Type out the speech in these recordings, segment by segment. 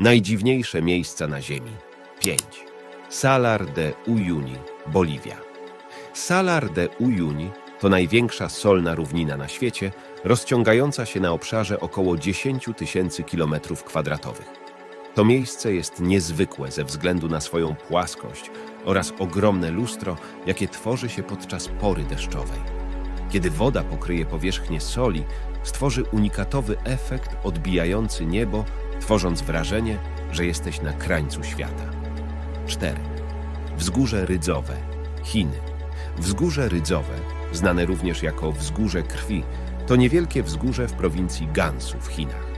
Najdziwniejsze miejsca na Ziemi. 5. Salar de Uyuni, Boliwia. Salar de Uyuni to największa solna równina na świecie, rozciągająca się na obszarze około 10 tysięcy kilometrów kwadratowych. To miejsce jest niezwykłe ze względu na swoją płaskość oraz ogromne lustro, jakie tworzy się podczas pory deszczowej. Kiedy woda pokryje powierzchnię soli, stworzy unikatowy efekt odbijający niebo, tworząc wrażenie, że jesteś na krańcu świata. 4. Wzgórze Rydzowe, Chiny. Wzgórze Rydzowe, znane również jako Wzgórze Krwi, to niewielkie wzgórze w prowincji Gansu w Chinach.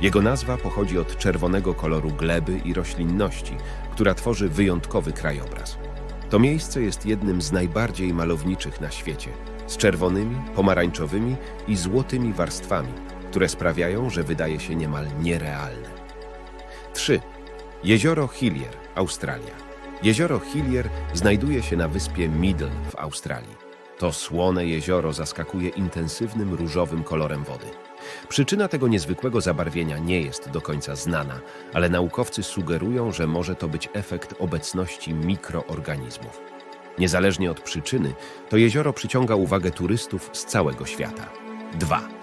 Jego nazwa pochodzi od czerwonego koloru gleby i roślinności, która tworzy wyjątkowy krajobraz. To miejsce jest jednym z najbardziej malowniczych na świecie, z czerwonymi, pomarańczowymi i złotymi warstwami, które sprawiają, że wydaje się niemal nierealne. 3. Jezioro Hillier, Australia. Jezioro Hillier znajduje się na wyspie Middle w Australii. To słone jezioro zaskakuje intensywnym różowym kolorem wody. Przyczyna tego niezwykłego zabarwienia nie jest do końca znana, ale naukowcy sugerują, że może to być efekt obecności mikroorganizmów. Niezależnie od przyczyny, to jezioro przyciąga uwagę turystów z całego świata. 2.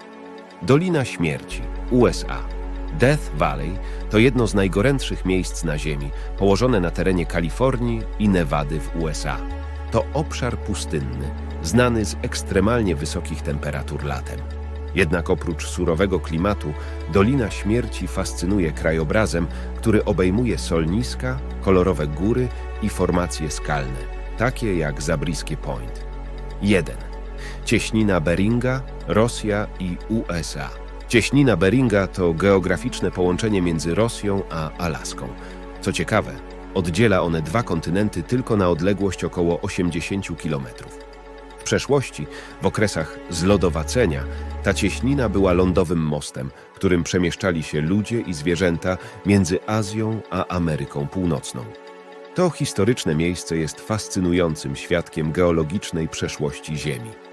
Dolina Śmierci, USA. Death Valley to jedno z najgorętszych miejsc na Ziemi, położone na terenie Kalifornii i Nevady w USA. To obszar pustynny, znany z ekstremalnie wysokich temperatur latem. Jednak oprócz surowego klimatu, Dolina Śmierci fascynuje krajobrazem, który obejmuje solniska, kolorowe góry i formacje skalne, takie jak Zabriskie Point. 1. Cieśnina Beringa, Rosja i USA. Cieśnina Beringa to geograficzne połączenie między Rosją a Alaską. Co ciekawe, oddziela one dwa kontynenty tylko na odległość około 80 kilometrów. W przeszłości, w okresach zlodowacenia, ta cieśnina była lądowym mostem, którym przemieszczali się ludzie i zwierzęta między Azją a Ameryką Północną. To historyczne miejsce jest fascynującym świadkiem geologicznej przeszłości Ziemi.